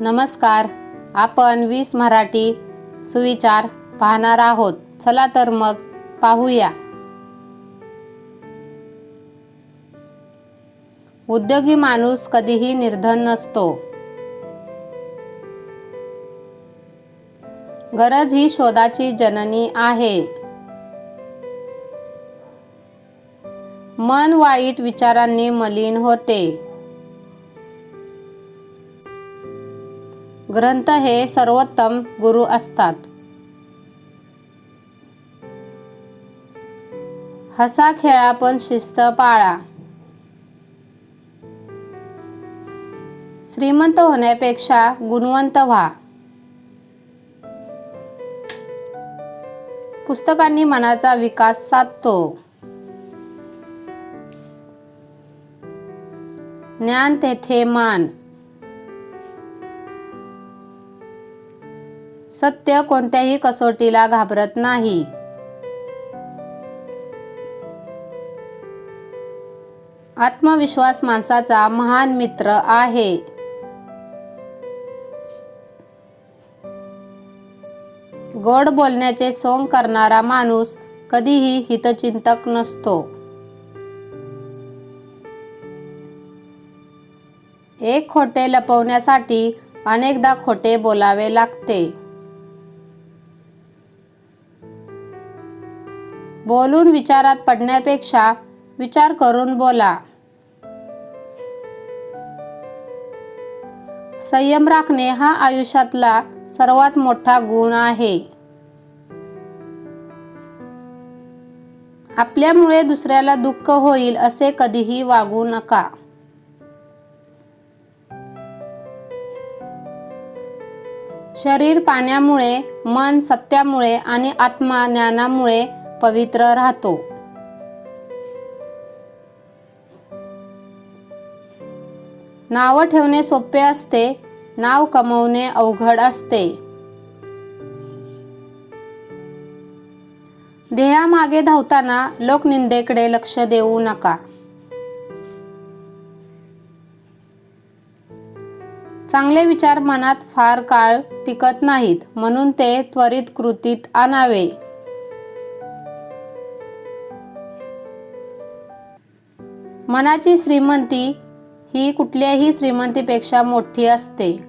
नमस्कार. आपण वीस मराठी सुविचार पाहणार आहोत. चला तर मग पाहूया. उद्योगी माणूस कधीही निर्धन नसतो. गरज ही शोधाची जननी आहे. मन वाईट विचारांनी मलिन होते. ग्रंथ हे सर्वोत्तम गुरु असतात. हसा खेळा पण शिस्त पाळा. श्रीमंत होण्यापेक्षा गुणवंत व्हा. पुस्तकांनी मनाचा विकास साधतो. ज्ञान तेथे मान. सत्य कोणत्याही कसोटीला घाबरत नाही. आत्मविश्वास माणसाचा महान मित्र आहे. गोड बोलण्याचे सोंग करणारा माणूस कधीही हितचिंतक नसतो. एक खोटे लपवण्यासाठी अनेकदा खोटे बोलावे लागते. बोलून विचारात पडण्यापेक्षा विचार करून बोला. संयम राखणे हा आयुष्यातला सर्वात मोठा गुण आहे. आपल्यामुळे दुसऱ्याला दुःख होईल असे कधीही वागू नका. शरीर पाण्यामुळे मन सत्यामुळे आणि आत्मा ज्ञानामुळे पवित्र राहतो. नाव ठेवणे सोपे असते नाव कमवणे अवघड असते. ध्येयामागे धावताना लोकनिंदेकडे लक्ष देऊ नका. चांगले विचार मनात फार काळ टिकत नाहीत म्हणून ते त्वरित कृतीत आणावे. मनाची श्रीमंती ही कुठल्याही श्रीमंतीपेक्षा मोठी असते.